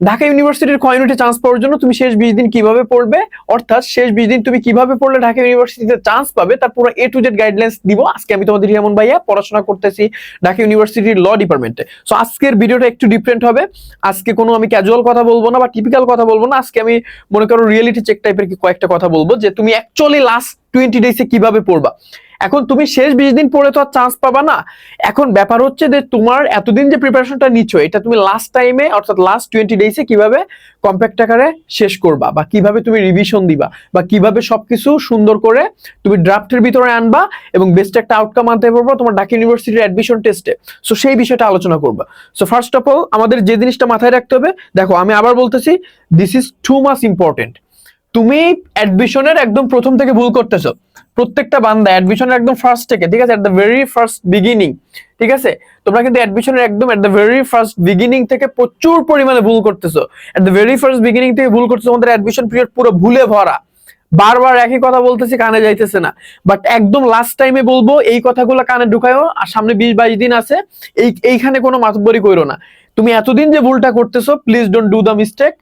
ঢাকা ইউনিভার্সিটির community chance পাওয়ার জন্য তুমি শেষ বিশ দিন কীভাবে পড়বে? অর্থাৎ শেষ বিশ দিন তুমি কীভাবে পড়লে ঢাকা ইউনিভার্সিটিতে চান্স পাবে? তার পুরো এ টু জেড গাইডলাইন্স দিব। আজকে আমি তোমাদের রিয়ামন ভাইয়া পড়াশোনা করতেছি ঢাকা ইউনিভার্সিটির ল ডিপার্টমেন্টে সো আজকের ভিডিওটা একটু ডিফারেন্ট হবে। আজকে কোনো আমি ক্যাজুয়াল কথা বলব না বা টিপিক্যাল কথা বলব না। আজকে আমি মনে করো রিয়েলিটি চেক টাইপের কয়েকটা কথা বলব যে তুমি অ্যাকচুয়ালি লাস্ট টোয়েন্টি ডেজে কীভাবে পড়বা? এখন তুমি শেষ বিশ দিন পরে তো আর চান্স পাবা না। এখন ব্যাপার হচ্ছে যে তোমার এতদিন যে প্রিপারেশনটা নিচ্ছ, এটা তুমি লাস্ট টাইমে অর্থাৎ লাস্ট টোয়েন্টি ডেজে কীভাবে কম্প্যাক্ট আকারে শেষ করবা বা কীভাবে তুমি রিভিশন দিবা বা কীভাবে সবকিছু সুন্দর করে তুমি ড্রাফটের ভিতরে আনবা এবং বেস্ট একটা আউটকাম আনতে পারব তোমার ঢাকা ইউনিভার্সিটির অ্যাডমিশন টেস্টে সো সেই বিষয়টা আলোচনা করবা। সো ফার্স্ট অফ অল আমাদের যে জিনিসটা মাথায় রাখতে হবে, দেখো আমি আবার বলতেছি this is too much important তুমি অ্যাডমিশনের একদম প্রথম থেকে ভুল করতেছো। প্রত্যেকটা বান্দা অ্যাডমিশনের একদম ফার্স্ট থেকে, ঠিক আছে? At the very first beginning ঠিক আছে? তোমরা কিন্তু অ্যাডমিশনের একদম at the very first beginning থেকে প্রচুর পরিমাণে ভুল করতেছো। At the very first beginning থেকে ভুল করতেছো, তোমাদের অ্যাডমিশন পিরিয়ড পুরো ভুলে ভরা। বারবার একই কথা বলতেছি, কানে যাইতেছে না। বাট একদম লাস্ট টাইমে বলব, এই কথাগুলো কানে ঢুকায়ও, আর সামনে বিশ বাইশ দিন আছে, এই, এইখানে কোনো মাতব্বরি কইরো না। তুমি এতদিন যে ভুলটা করতেছো please don't do the mistake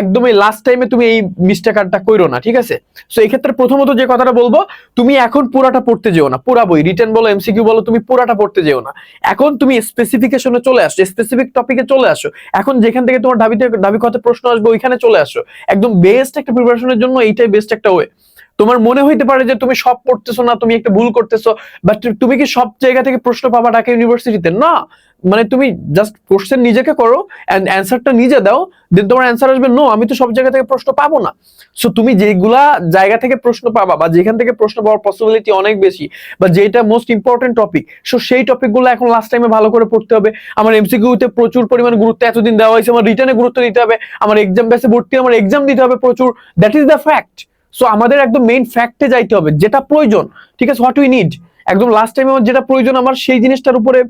একদমই লাস্ট টাইমে তুমি এই মিস্টেকারটা কইরো না, ঠিক আছে? সো এই ক্ষেত্রে প্রথমত যে কথাটা বলব, তুমি এখন পুরাটা পড়তে যেও না, পুরা বই রিটার্ন বলো এমসিকিউ বলো, তুমি পুরাটা পড়তে যেও না। এখন তুমি স্পেসিফিকেশনে চলে আসো স্পেসিফিক টপিকে চলে আসো এখন যেখান থেকে তোমার দাবিতে দাবি কথা প্রশ্ন আসবে, ওইখানে চলে আসো। একদম বেস্ট একটা প্রিপারেশনের জন্য এইটাই বেস্ট একটা ওয়ে তোমার মনে হইতে পারে যে তুমি সব পড়তেছো না, তুমি একটা ভুল করতেছো বাট তুমি কি সব জায়গা থেকে প্রশ্ন পাবা ঢাকা ইউনিভার্সিটিতে না। মানে তুমি জাস্ট কোশ্চেন নিজেকে করো অ্যান্ড অ্যান্সারটা নিজে দাও দেন তোমার অ্যান্সার আসবে নো আমি তো সব জায়গা থেকে প্রশ্ন পাবো না। সো তুমি যেগুলা জায়গা থেকে প্রশ্ন পাবা বা যেখান থেকে প্রশ্ন পাওয়ার পসিবিলিটি অনেক বেশি, বা যেটা মোস্ট ইম্পর্টেন্ট টপিক সো সেই টপিকগুলো এখন লাস্ট টাইমে ভালো করে পড়তে হবে। আমার এমসিকিউতে প্রচুর পরিমাণ গুরুত্ব, এতদিন দেওয়া হয়েছে, আমার রিটার্নে গুরুত্ব দিতে হবে, আমার এক্সাম বেসে ভর্তি, আমার এক্সাম দিতে হবে প্রচুর। That is the fact so আমাদের একদম মেইন ফ্যাক্টে যাইতে হবে, যেটা প্রয়োজন, ঠিক আছে? হোয়াট উই নিড একদম লাস্ট টাইমে আমার যেটা প্রয়োজন, আমার সেই জিনিসটার উপরে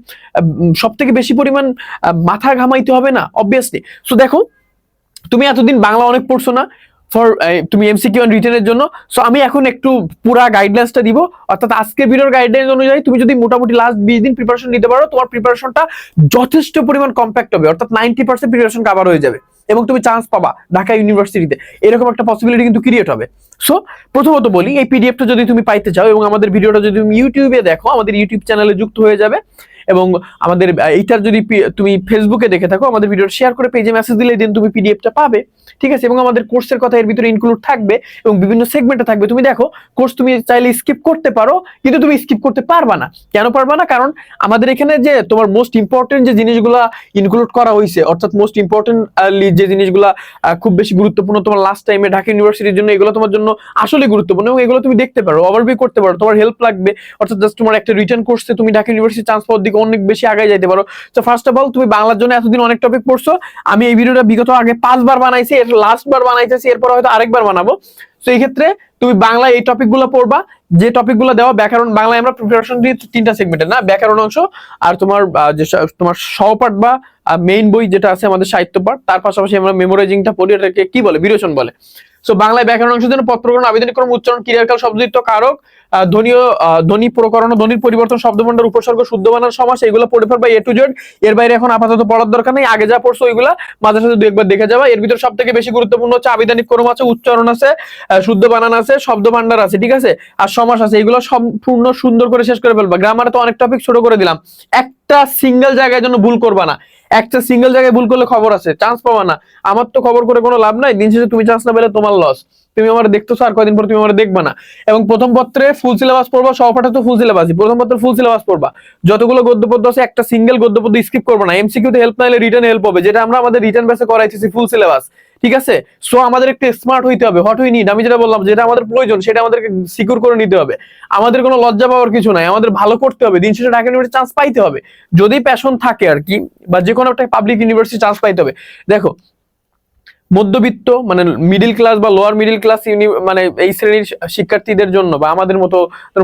সব থেকে বেশি পরিমাণ মাথা ঘামাইতে হবে না অবভিয়াসলি সো দেখো, তুমি এতদিন বাংলা অনেক পড়ছো না ফর তুমি এমসিকিউ অ্যান্ড রিটেনের জন্য। সো আমি এখন একটু পুরা গাইডলাইন্সটা দিব। অর্থাৎ আজকের ভিডিওর গাইডলাইন্স অনুযায়ী তুমি যদি মোটামুটি লাস্ট বিশ দিন প্রিপারেশন নিতে পারো, তোমার প্রিপারেশনটা যথেষ্ট পরিমাণ কম্প্যাক্ট হবে। অর্থাৎ নাইনটি পার্সেন্ট প্রিপারেশন কাভার হয়ে যাবে এবং তুমি চান্স পাবা ঢাকা ইউনিভার্সিটিতে এরকম একটা পসিবিলিটি কিন্তু ক্রিয়েট হবে। সো প্রথমত বলি, এই পিডিএফটা যদি তুমি পাইতে চাও এবং আমাদের ভিডিওটা যদি তুমি ইউটিউবে দেখো, আমাদের ইউটিউব চ্যানেলে যুক্ত হয়ে যাবে। এবং আমাদের এইটার যদি তুমি ফেসবুকে দেখে থাকো, আমাদের ভিডিও শেয়ার করে পেজে মেসেজ দিলে দিন তুমি পিডিএফটা পাবে, ঠিক আছে? এবং আমাদের কোর্সের কথা এর ভিতরে ইনক্লুড থাকবে এবং বিভিন্ন সেগমেন্টে থাকবে। তুমি দেখো কোর্স তুমি চাইলে স্কিপ করতে পারো, কিন্তু তুমি স্কিপ করতে পারবা না। কেন পারবা না? কারণ আমাদের এখানে যে তোমার মোস্ট ইম্পর্টেন্ট যে জিনিসগুলা ইনক্লুড করা হয়েছে অর্থাৎ মোস্ট ইম্পর্টেন্ট যে জিনিসগুলা খুব বেশি গুরুত্বপূর্ণ তোমার লাস্ট টাইমে ঢাকা ইউনিভার্সিটির জন্য, এগুলো তোমার জন্য আসলে গুরুত্বপূর্ণ এবং এগুলো তুমি দেখতে পারো ওভারভিউ করতে পারো। তোমার হেল্প লাগবে, অর্থাৎ জাস্ট তোমার একটা রিটার্ন কোর্সে তুমি ঢাকা ইউনিভার্সিটি চান্স পাওয়ার দিকে অনেক বেশি আগে যাইতে পারো। তো ফার্স্ট অফ অল তুমি বাংলার জন্য এতদিন অনেক টপিক পড়ছো। আমি এই ভিডিওটা বিগত আগে পাঁচবার বানাইছি, এর লাস্ট বার বানাইতেছি, এরপর হয়তো আরেকবার বানাবো। তো এই ক্ষেত্রে তুমি বাংলা এই টপিকগুলো পড়বা। যে টপিকগুলো দেওয়া, ব্যাকরণ, বাংলায় আমরা প্রিপারেশন দিই তিনটা সেগমেন্টে না? ব্যাকরণ অংশ আর তোমার যে তোমার সহপাঠ বা মেইন বই যেটা আছে আমাদের সাহিত্য পাঠ, তার পাশাপাশি আমরা মেমোরাইজিংটা পড়ি, এটাকে কি বলে? বিরোচন বলে। সো বাংলায় ব্যাকরণ অংশের জন্য পত্রকরণ আবেদনক্রম, উচ্চারণ, ক্রিয়াকাল শব্দিত কারক ধ্বনীয় ধ্বনি প্রকরণ ধ্বনির পরিবর্তন শব্দভণ্ডার উপসর্গ, শুদ্ধ বানান, সমাস, এগুলো পড়ে ফেলবা এ টু জেড এর বাইরে এখন আপাতত পড়ার দরকার নেই। আগে যা পড়ছো ওইগুলা মাঝে সাথে দু একবার দেখে যাবা। এর ভিতর সব থেকে বেশি গুরুত্বপূর্ণ হচ্ছে আবেদনিক ক্রম আছে, উচ্চারণ আছে শুদ্ধ বানান আছে, শব্দ ভান্ডার আছে, ঠিক আছে? আর সমাস আছে, এগুলো সম্পূর্ণ সুন্দর করে শেষ করে ফেলবা। গ্রামারে তো অনেক টপিক ছোট করে দিলাম। একটা সিঙ্গেল জায়গায় জন্য ভুল করবা না। একটা সিঙ্গেল জায়গায় ভুল করলে খবর আছে চান্স পাবা না। আমার তো খবর করে কোনো লাভ নাই। দিন শেষে তুমি চান্স না পেলে তোমার লস তুমি আমার দেখতেছো আর কয়দিন পর তুমি আমার দেখবা না। এবং প্রথম পত্রে ফুল সিলেবাস পড়বা সহপাঠে তো ফুল সিলেবাসই প্রথম পত্রে ফুল সিলেবাস পড়বা। যতগুলো গদ্যপদ্য আছে, একটা সিঙ্গেল গদ্যপদ্য স্কিপ করব না। এমসিকিউ তে হেল্প নাইলে রিটার্ন হেল্প হবে, যেটা আমরা আমাদের রিটার্ন বেসে করাইতেছি ফুল সিলেবাস ঠিক আছে? সো আমাদের একটু স্মার্ট হইতে হবে হট উই নিড আমি যেটা বললাম, যেটা আমাদের প্রয়োজন, সেটা আমাদেরকে সিকিউর করে নিতে হবে। আমাদের কোনো লজ্জা পাওয়ার কিছু নাই। আমাদের ভালো করতে হবে। দিন শেষে ঢাকা ইউনিভার্সিটি চান্স পাইতে হবে। যদি প্যাশন থাকে আর কি, বা যে কোনো একটা পাবলিক ইউনিভার্সিটি চান্স পাইতে হবে। দেখো মধ্যবিত্ত মানে মিডিল ক্লাস বা লোয়ার মিডিল ক্লাস মানে এই শ্রেণির শিক্ষার্থীদের জন্য বা আমাদের মতো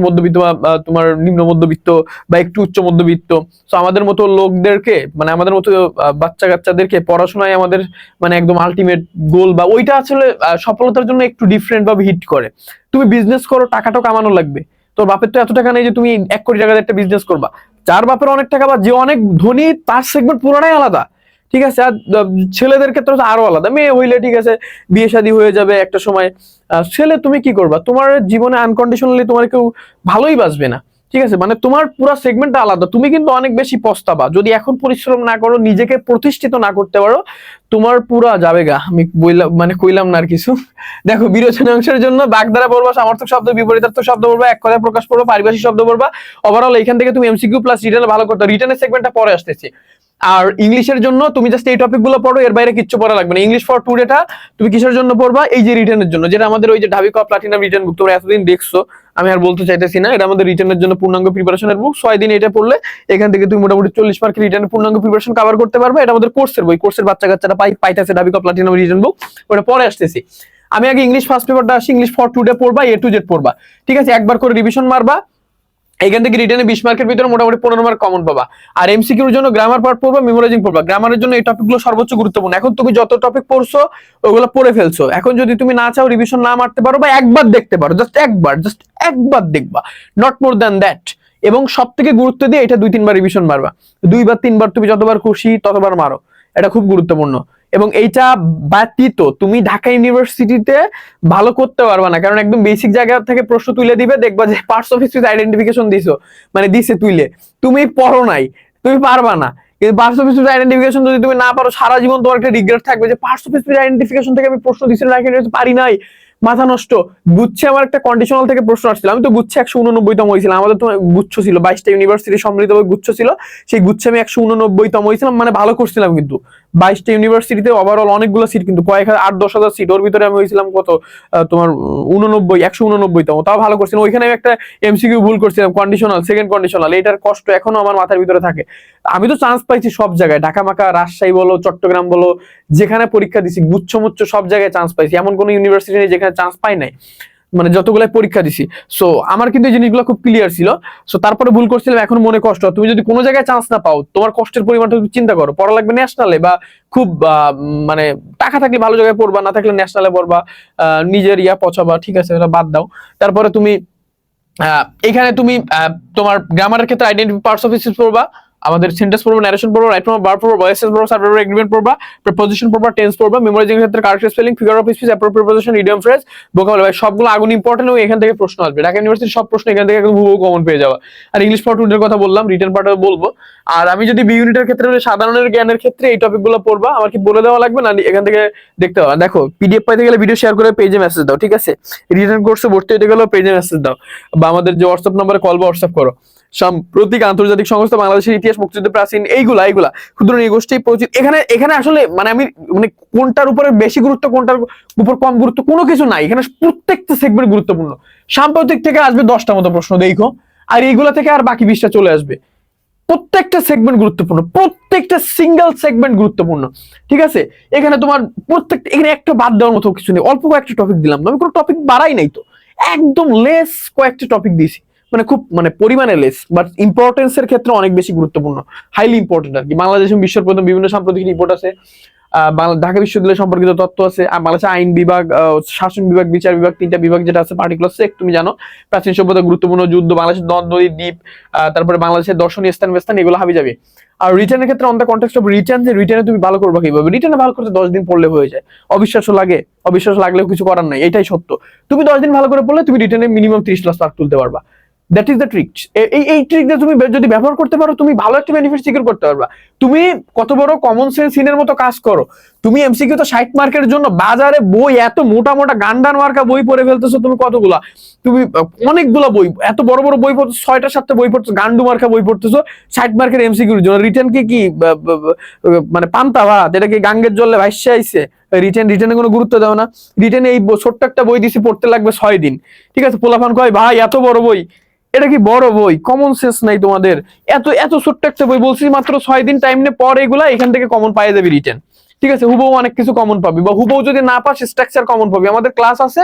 মধ্যবিত্ত বা তোমার নিম্ন মধ্যবিত্ত বা একটু উচ্চ মধ্যবিত্ত তো আমাদের মতো লোকদেরকে মানে আমাদের মতো বাচ্চা কাচ্চাদেরকে পড়াশোনায় আমাদের মানে একদম আলটিমেট গোল বা ওইটা আসলে সফলতার জন্য একটু ডিফারেন্ট ভাবে হিট করে। তুমি বিজনেস করো টাকাটাও কামানো লাগবে। তোর বাপের তো এত টাকা নেই যে তুমি এক কোটি টাকার একটা বিজনেস করবা। যার বাপের অনেক টাকা বা যে অনেক ধনী, তার সেগমেন্ট পুরোটাই আলাদা। ঠিক আছে, আর ছেলেদের ক্ষেত্রে আরও আলাদা। মেয়ে হইলে ঠিক আছে, বিয়ে শাদী হয়ে যাবে একটা সময়। ছেলে তুমি কি করবা? তোমার জীবনে আনকন্ডিশনালি তোমার কেউ ভালোই বাসবে না। ঠিক আছে? মানে তোমার পুরো সেগমেন্টটা আলাদা। তুমি কিন্তু অনেক বেশি পস্তাবা। যদি এখন পরিশ্রম না করো, নিজেকে প্রতিষ্ঠিত না করতে পারো, তোমার পুরা যাবে গা। আমি বললাম মানে কইলাম না আর কিছু। দেখো বিরোচনী অংশের জন্য বাগধারা পড়বা, সামর্থক শব্দ, বিপরীতার্থক শব্দ পড়বা, এক কথায় প্রকাশ করব পারিভাষিক শব্দ পড়বা। ওভারঅল এখান থেকে তুমি এমসিকিউ প্লাস রিটার্ন ভালো করতে রিটার্নের সেগমেন্টটা পরে আসতেছি। আর ইংলিশের জন্য তুমি জাস্ট এই টপিকগুলো পড়ো, এর বাইরে কিচ্ছু পড়া লাগবে না। ইংলিশ ফর টু ডেটা তুমি কিসের জন্য পড়বা? এই যে রিটার্নের জন্য, যেটা আমাদের ওই যে ঢাবি কাপ প্লাটিনাম রিটার্ন বুক তোমরা এতদিন দেখছ। আমি আর বলতে চাইতেছি না, এটা আমাদের রিটার্নের জন্য পূর্ণাঙ্গ প্রিপারেশনের বুক ছয় দিন এটা পড়লে এখান থেকে তুমি মোটামুটি চল্লিশ মার্কের রিটার্নের পূর্ণাঙ্গ প্রিপারেশন কভার করতে পারবে। এটা আমাদের কোর্সের বই কোর্সের বাচ্চা কাচ্চারা পাই পাইতেছে ডাবি কপ্লাটিনাম প্লাটিনাম রিটার্ন বুক ওটা পরে আসতেছি। আমি আগে ইংলিশ ফার্স্ট পেপারটা আসি ইংলিশ ফর টু ডে পড়বা এ টু জেড পড়বা। ঠিক আছে, একবার করে রিভিশন মারবা। এখান থেকে রিটার্নে বিশ মার্কের ভিতরে মোটামুটি পনেরো মার্ক কমন পাবা। আর এমসিকিউর জন্য গ্রামার পার্ট পড়বা মেমোরাইজিং পড়বা। গ্রামারের জন্য এই টপিকগুলো সর্বোচ্চ গুরুত্বপূর্ণ। এখন তুমি যত টপিক পড়ছো, ওগুলো পড়ে ফেলছো। এখন যদি তুমি না চাও রিভিশন না মারতে পারো বা একবার দেখতে পারো জাস্ট একবার জাস্ট একবার দেখবা। নট মোর দ্যান দ্যাট এবং সব থেকে গুরুত্ব দিয়ে এটা দুই তিনবার রিভিশন মারবা। দুইবার, তিনবার তুমি যতবার খুশি ততবার মারো। এটা খুব গুরুত্বপূর্ণ। এবং এইটা ব্যতীত তুমি ঢাকা ইউনিভার্সিটিতে ভালো করতে পারবে না। কারণ একদম বেসিক জায়গা থেকে প্রশ্ন তুলে দিবে, দেখবা যে পার্টস অফ স্পিচ আইডেন্টিফিকেশন দিছো মানে দিছে তুইলে। তুমি পড়ো নাই, তুমি পারবা না। কিন্তু পার্টস অফ স্পিচ আইডেন্টিফিকেশন যদি তুমি না পারো, সারা জীবন তোমার একটা রিগ্রেট থাকবে যে পার্টস অফ স্পিচ আইডেন্টিফিকেশন থেকে আমি প্রশ্ন দিছিলাম পারি নাই। মাথা নষ্ট। গুচ্ছে আমার একটা কন্ডিশনাল থেকে প্রশ্ন আসছিল। আমি তো গুচ্ছে একশো উননব্বইতম হয়েছিলাম। আমাদের তো গুচ্ছ ছিল, বাইশটা ইউনিভার্সিটি সম্মিলিত গুচ্ছ ছিল। সেই গুচ্ছে আমি একশো উননব্বইতম হয়েছিলাম মানে ভালো করছিলাম কিন্তু। বাইশটা ইউনিভার্সিটিতে ওভারঅল অনেকগুলো সিট কিন্তু কয়েক হাজার, আট, দশ হাজার সিট ওর ভিতরে আমি হয়েছিলাম কত? তোমার উননব্বই, একশো উননব্বইতম। তাও ভালো করছিলাম ওইখানে আমি একটা এমসিকিউ ভুল করছিলাম কন্ডিশনাল সেকেন্ড কন্ডিশনাল এটার কষ্ট এখনও আমার মাথার ভিতরে থাকে। আমি তো চান্স পাইছি সব জায়গায়। ঢাকা মাকা রাজশাহী বলো, চট্টগ্রাম বলো, যেখানে পরীক্ষা দিছি গুচ্ছ মুচ্ছ সব জায়গায় চান্স পাইছি। এমন কোনো ইউনিভার্সিটি নেই যেখানে চান্স পাই নাই। মানে যতগুলো পরীক্ষা দিছি। সো আমার কিন্তু এই জিনিসগুলো খুব ক্লিয়ার ছিল। সো তারপরে ভুল করছিলাম, এখন মনে কষ্ট। তুমি যদি কোনো জায়গায় চান্স না পাও, তোমার কষ্টের পরিমাণটা চিন্তা করো। পড়া লাগবে ন্যাশনালে বা খুব মানে টাকা থাকলে ভালো জায়গায় পড়বা, না থাকলে ন্যাশনালে পড়বা নিজের ইয়া পছাবা ঠিক আছে বাদ দাও। তারপরে তুমি এখানে তুমি তোমার গ্রামারের ক্ষেত্রে আইডেন্টিটি পার্টস অফ স্পিচ পড়বা। আমাদের সেন্টেন্স পড়বা ন্যারেশন পড়বা রাইট পড়বা বার পড়বা ভয়েসেস পড়বা সাবজেক্ট এগ্রিমেন্ট পড়বা প্রিপোজিশন পড়বা টেন্স পড়বা মেমোরাইজিং ক্ষেত্রে correct spelling figure of speech appropriate preposition idiom phrase vocabulary সবগুলো আগুন ইম্পর্টেন্ট এবং এখান থেকে প্রশ্ন আসবে। ঢাকা ইউনিভার্সিটির সব প্রশ্ন এখান থেকে একদম হুবহু কমন পেয়ে যাওয়া আর ইংলিশ পার্ট টুডের কথা বললাম রিটার্ন পার্টও বলব। আর আমি যদি বি ইউনিটের ক্ষেত্রে সাধারণের জ্ঞানের ক্ষেত্রে এই টপিকগুলো পড়বা, আমার কি বলে দেওয়া লাগবে না এখান থেকে দেখতে হবে দেখো পিডিএফ পাইতে গেলে ভিডিও শেয়ার করে পেজে মেসেজ দাও, ঠিক আছে? রিটার্ন কোর্সে ভর্তি হতে গেলেও পেজে মেসেজ দাও। বা আমাদের যে হোয়াটসঅ্যাপ নাম্বারে কল বা হোয়াটসঅ্যাপ করো। সাম্প্রতিক আন্তর্জাতিক সংস্থা বাংলাদেশের ইতিহাস মুক্তিযুদ্ধ প্রাচীন, এইগুলা এইগুলা। ক্ষুদ্র নিগোষ্ঠী, প্রচুর। এখানে এখানে আসলে মানে আমি মানে কোনটার উপরে বেশি গুরুত্ব, কোনটার উপর কম গুরুত্ব, কোনো কিছু নাই। এখানে প্রত্যেকটা সেগমেন্ট গুরুত্বপূর্ণ। সাম্প্রতিক থেকে আসবে দশটা মতো প্রশ্ন, দেখো। আর এইগুলা থেকে আর বাকি বিশটা চলে আসবে। প্রত্যেকটা সেগমেন্ট গুরুত্বপূর্ণ। প্রত্যেকটা সিঙ্গেল সেগমেন্ট গুরুত্বপূর্ণ। ঠিক আছে? এখানে তোমার প্রত্যেকটা, এখানে একটা বাদ দেওয়ার মতো কিছু নেই। অল্প কয়েকটা টপিক দিলাম। আমি কোনো টপিক বাড়াই নাই তো। একদম লেস কয়েকটা টপিক দিয়েছি। মানে খুব মানে পরিমাণে লেস বাট ইম্পর্টেন্স এর ক্ষেত্রে অনেক বেশি গুরুত্বপূর্ণ। হাইলি ইম্পর্টেন্ট আর কি। বাংলাদেশ বিশ্বের প্রথম বিভিন্ন সাম্প্রতিক রিপোর্ট আছে। ঢাকা বিশ্ববিদ্যালয় সম্পর্কিত তথ্য আছে। আর বাংলাদেশের আইন বিভাগ শাসন বিভাগ, বিচার বিভাগ, তিনটা বিভাগ যেটা আছে পার্টিকুলার সেক তুমি জানো। প্রাচীন সভ্যতা, গুরুত্বপূর্ণ যুদ্ধ, বাংলাদেশের নদ নদী দ্বীপ তারপরে বাংলাদেশের দর্শনীয় স্থান বেস্থান এগুলো হাবি যাবে। আর রিটার্নের ক্ষেত্রে on the context of return যে রিটার্নে তুমি ভালো করবে কীভাবে? রিটার্নে ভালো করতে দশ দিন পড়লে হয়ে যায়। অবিশ্বাস লাগে। অবিশ্বাস লাগলেও কিছু করার নাই। এটাই সত্য। তুমি দশ দিন ভালো করে পড়লে তুমি রিটার্নে মিনিমাম তিরিশ লাখ তুলতে পারবা। দ্যাট ইজ দ্য ট্রিক এই এই ট্রিকটা তুমি যদি ব্যবহার করতে পারো, তুমি ভালো একটা বেনিফিট সিকিউর করতে পারবা। তুমি কত বড় কমন সেন্স সিনের মতো কাজ করো। তুমি এমসিকিউ তো ষাট মার্কের জন্য বাজারে বই, এত মোটা মোটা গান্ডান মার্কা বই পড়ে ফেলতেছো তুমি কতগুলা? তুমি অনেকগুলা বই, এত বড় বড় বই পড়ছো ছয়টা সাতটা বই পড়ছো গান্ডু মার্কা বই পড়তেছো, ষাট মার্কের এমসিকিউর জন্য। রিটার্ন কি কি বা- বা- বা- মানে পান্তা, ভাত? এটা কি গাঙ্গের জলে ভাসছে, আইছে? রিটার্ন রিটার্নে কোনো গুরুত্ব দাও না। রিটার্নে এই ব- ছোট্ট একটা বই দিছি, পড়তে লাগবে ছয় দিন। ঠিক আছে পোলাফান কয়, ভাই, এত বড় বই। এটা কি বড় বই? কমন সেন্স নাই তোমাদের। এত এত ছোট্ট একটা বই, বলছি মাত্র ছয় দিন টাইম নিয়ে পর এগুলা এখান থেকে কমন পাই যাবে রিটার্ন ঠিক আছে? হুবহু অনেক কিছু কমন পাবি বা হুবহু যদি না পাস স্ট্রাকচার কমন পাবি। আমাদের ক্লাস আছে,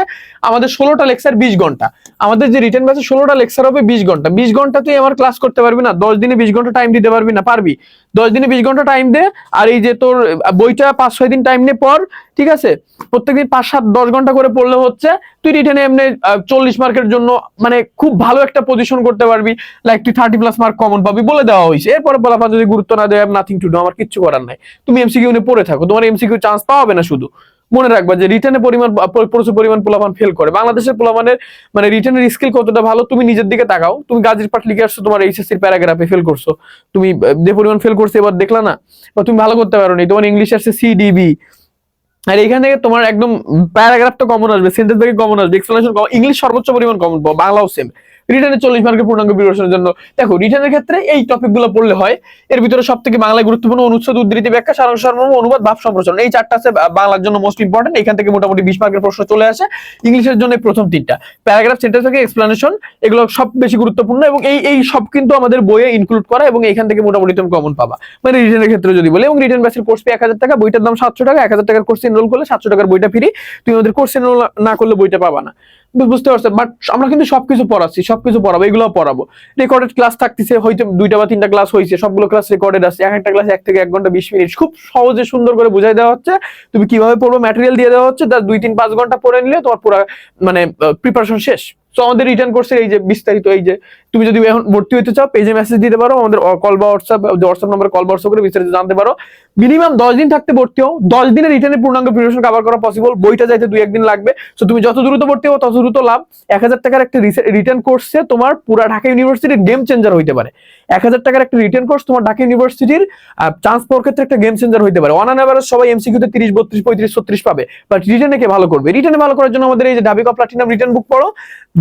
আমাদের ষোলোটা লেকচার বিশ ঘণ্টা। আমাদের যে রিটার্ন ব্যাচে ষোলোটা লেকচার হবে বিশ ঘণ্টা। বিশ ঘণ্টা তুই আমার ক্লাস করতে পারবি না। দশ দিনে বিশ ঘণ্টা টাইম দিতে পারবি না। পারবি? দশ দিনে বিশ ঘণ্টা টাইম দে, আর এই যে তোর, বইটা পাঁচ ছয় দিন টাইম নিয়ে পর ঠিক আছে? প্রত্যেকদিন পাঁচ সাত দশ ঘণ্টা করে পড়লে হচ্ছে, তুই রিটেনে এমনি চল্লিশ মার্কের জন্য মানে খুব ভালো একটা পজিশন করতে পারবি। লাইক তুই থার্টি প্লাস মার্ক কমন পাবি বলে দেওয়া হয়েছে। এরপরে বলা যদি গুরুত্ব না দেয় নাথিং টু ডু আমার কিচ্ছু করার নাই। তুমি এমসিকিউ নিয়ে পড়ে থাকো, তোমার এমসিকিউ চান্স পাওয়াবে না শুধু। মনে রাখবা যে রিটার্নের পরিমাণ প্রচুর পরিমাণ পোলাপান ফেল করে। বাংলাদেশের পোলাপানের মানে রিটার্নের স্কিল কতটা ভালো, তুমি নিজের দিকে তাকাও। তুমি গাজীর পাট লিখে আসছো, তোমার এইচএসসির প্যারাগ্রাফে ফেল করছ। তুমি যে পরিমাণ ফেল করছ এবার দেখলা না? বা তুমি ভালো করতে পারো নি তোমার ইংলিশ আসছে সিডিবি আর এখান থেকে তোমার একদম প্যারাগ্রাফটা কমন আসবে সেন্টেন্স থেকে কমন আসবে এক্সপ্লেনেশন ইংলিশ সর্বোচ্চ পরিমাণ কমন বাংলাও সেম রিটার্নে চল্লিশ মার্কের পূর্ণাঙ্গ বিবেচনার জন্য। দেখো রিটার্নের ক্ষেত্রে এই টপিকগুলো পড়লে হয়। এর ভিতরে সব থেকে বাংলায় গুরুত্বপূর্ণ অনুচ্ছেদ, উদ্ধৃতি ব্যাখ্যা, সারাংশ, সারমর্ম, অনুবাদ ভাব সম্প্রসারণ এই চারটা আছে বাংলার জন্য মোস্ট ইম্পর্টেন্ট এখান থেকে মোটামুটি বিশ মার্কের প্রশ্ন চলে আসে। ইংলিশের জন্য প্রথম তিনটা। প্যারাগ্রাফ সেন্টেন্স থেকে এক্সপ্লেনেশন এগুলো সব বেশি গুরুত্বপূর্ণ এবং এই এই সব কিন্তু আমাদের বইয়ে ইনক্লুড করা এবং এখান থেকে মোটামুটি তুমি কমন পাবা। মানে রিটার্নের ক্ষেত্রে যদি বলে এবং রিটার্ন ব্যাচের কোর্স ফি এক হাজার টাকা, বইটার দাম সাতশো টাকা, এক হাজার টাকার কোর্স এনরোল করলে সাতশো টাকার বইটা ফ্রি তুমি আমাদের কোর্স এনরোল না করলে বইটা পাবা না। বুঝতে পারছ বাট আমরা কিন্তু সবকিছু পড়াচ্ছি, সবকিছু পড়াবো এগুলো পড়াবো। রেকর্ডেড ক্লাস থাকতেছে, হয়তো দুইটা বা তিনটা ক্লাস হয়েছে সবগুলো ক্লাস রেকর্ডেড আছে। এক একটা ক্লাস এক থেকে এক ঘণ্টা বিশ মিনিট খুব সহজে সুন্দর করে বুঝাই দেওয়া হচ্ছে। তুমি কীভাবে পড়ব ম্যাটেরিয়াল দিয়ে দেওয়া হচ্ছে দুই, তিন, পাঁচ ঘণ্টা পড়ে নিলে তোমার পুরো মানে প্রিপারেশন শেষ। তো আমাদের রিটার্ন কোর্সের এই যে বিস্তারিত এই যে তুমি যদি এখন ভর্তি হতে চাও পেজে মেসেজ দিতে পারো, আমাদের কল বা হোয়াটসঅ্যাপ হোয়াটসঅ্যাপ নম্বরে কল বা করে বিস্তারিত জানতে পারো। মিনিমাম দশ দিন থাকতে ভর্তি হও। দশ দিনের রিটার্নের পূর্ণাঙ্গ প্রিপারেশন কভার করা পসিবল বইটা যাইতে দুই একদিন লাগবে। তো তুমি যত দ্রুত ভর্তি হও, তত দ্রুত লাভ। এক হাজার টাকার একটা রিটার্ন কোর্সে তোমার পুরা ঢাকা ইউনিভার্সিটির গেম চেঞ্জার হইতে পারে। এক হাজার টাকার একটা রিটার্ন কোর্স তোমার ঢাকা ইউনিভার্সিটির চান্স পাওয়ার ক্ষেত্রে একটা গেম চেঞ্জার হইতে পারে। ওয়ান অ্যাভারেজ সবাই এমসিকিউতে তিরিশ, বত্রিশ, পঁয়ত্রিশ, ছত্রিশ পাবে। বাট রিটার্নে কে ভালো করবে? রিটার্নে ভালো করার জন্য আমাদের এই যে ডাবিকা প্লাটিনাম রিটার্ন বুক পড়ো।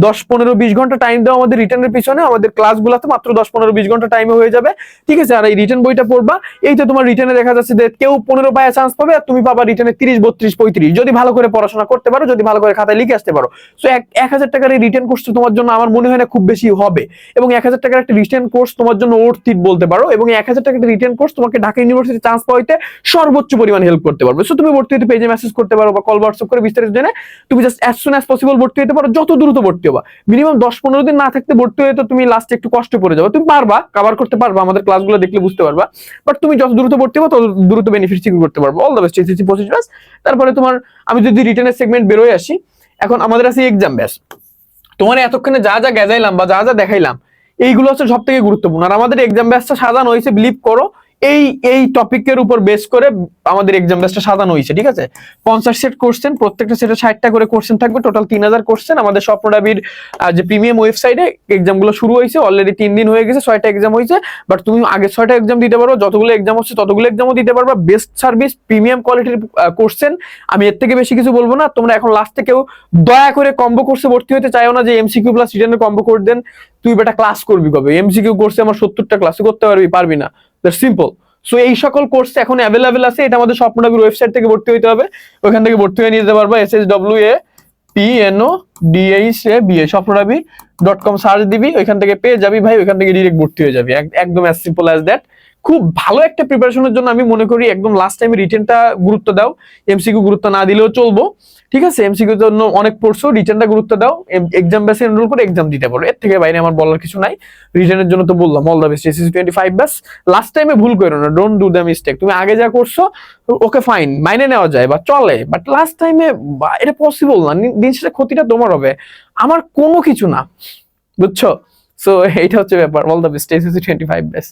দশ পনেরো বিশ ঘণ্টা টাইম দাও আমাদের রিটার্নের পিছনে, আমাদের ক্লাসগুলোতে মাত্র দশ পনেরো বিশ ঘণ্টা টাইমে হয়ে যাবে। ঠিক আছে? আর এই রিটার্ন বইটা পড়বা, এই তো তোমার রিটার্নে দেখা যাচ্ছে যে কেউ পনেরো পায়ে চান্স পাবে আর তুমি পাবা রিটার্নে তিরিশ, বত্রিশ, পঁয়ত্রিশ। যদি ভালো করে পড়াশোনা করতে পারো, যদি ভালো করে খাতায় লিখে আসতে পারো। সো এক এক হাজার টাকার এই রিটার্ন কোর্স তোমার জন্য আমার মনে হয় না খুব বেশি হবে। এবং এক হাজার টাকার একটা রিটার্ন কোর্স তোমার জন্য ওর্থিট বলতে পারো। এবং এক হাজার টাকার রিটার্ন কোর্স তোমাকে ঢাকা ইউনিভার্সিটি চান্স পাইতে সর্বোচ্চ পরিমাণ হেল্প করতে পারবে। সো তুমি ভর্তি হতে পেজে মেসেজ করতে পারো বা কল হোয়াটসঅ্যাপ করে বিস্তারিত জেনে। তুমি just as soon as possible ভর্তি হতে পারো, যত দ্রুত ভর্তি হবা মিনিমাম দশ পনেরো দিন না থাকতে ভর্তি হয়ে তো তুমি লাস্টে একটু কষ্ট পড়ে যাবে। তুমি পারবা কভার করতে পারবা, আমাদের ক্লাসগুলো দেখলে বুঝতে পারবা। বাট তুমি যত দ্রুত ভর্তি হব, তত দ্রুত বেনিফিট সিকিউর করতে পারব। অল দ্য বেস্ট এসএসসি পঁচিশ ব্যাস তারপরে তোমার, আমি যদি রিটার্নের সেগমেন্ট বেরোয় আসি, এখন আমাদের আছে এক্সাম ব্যাস তোমার এতক্ষণে যা যা গেজাইলাম বা যা যা দেখাইলাম, এইগুলো হচ্ছে সব থেকে গুরুত্বপূর্ণ। আর আমাদের এক্সাম ব্যাসটা সাজানো হয়েছে বিলিভ করো এই এই টপিকের উপর বেস করে আমাদের এক্সাম ব্যাসটা সাজানো হয়েছে, ঠিক আছে? পঞ্চাশ সেট কোশ্চেন প্রত্যেকটা সেটে ষাটটা করে কোশ্চেন থাকবে টোটাল তিন হাজার কোশ্চেন আমাদের স্বপ্নডাবির যে প্রিমিয়াম ওয়েবসাইটে এক্সামগুলো শুরু হয়েছে অলরেডি তিন দিন হয়ে গেছে, ছয়টা এক্সাম হয়েছে বাট তুমি আগে ছয়টা এক্সাম দিতে পারো যতগুলো এক্সাম হচ্ছে ততগুলো এক্সামও দিতে পারবা। বেস্ট সার্ভিস প্রিমিয়াম কোয়ালিটির কোশ্চেন আমি এর থেকে বেশি কিছু বলব না। তোমরা এখন লাস্টে কেউ দয়া করে কম্বো কোর্সে ভর্তি হতে চাইও না যে এমসিকিউ প্লাস রিটার্নের কম্বো কোর্স দেন, তুই বেটা ক্লাস করবি কবে? এমসিকিউ কোর্সে আমার সত্তরটা ক্লাস করতে পারবি পারবি না। সিম্পল সো এই সকল কোর্স এখন অ্যাভেলেবেল আছে। এটা আমাদের স্বপ্ননগর ওয়েবসাইট থেকে ভর্তি হইতে হবে। ওখান থেকে ভর্তি হয়ে নিতে পারবা। S S W A P N O D H A B A স্বপ্নরাবি dot com search দিবি। ওইখান থেকে পেয়ে যাবি ভাই। ওইখান থেকে ডিরেক্ট ভর্তি হয়ে যাবি। এক- একদম অ্যাজ সিম্পল অ্যাজ দ্যাট খুব ভালো একটা প্রিপারেশনের জন্য আমি মনে করি একদম লাস্ট টাইমে রিটেনটা গুরুত্ব দাও। এমসিকিউ গুরুত্ব না দিলেও চলবো। ঠিক আছে? এমসিকিউ জন্য অনেক পড়ছো রিটেনটা গুরুত্ব দাও। এক্সাম বেসে এনরোল করে এক্সাম দিতে পারো। এর থেকে বাইরে আমার বলার কিছু নাই। রিটেনের জন্য তো বললাম all the best SSC twenty five ব্যাস। লাস্ট টাইমে ভুল করো না। ডোন্ট ডু দ্য মিস্টেক তুমি আগে যা করছ ওকে ফাইন মাইনে নেওয়া যায় বা চলে। বাট লাস্ট টাইমে এটা পসিবল না। দিন ক্ষতিটা তোমার হবে। আমার কোনো কিছু না। বুঝছ? সো এইটা হচ্ছে ব্যাপার। All the best SSC twenty five ব্যাস।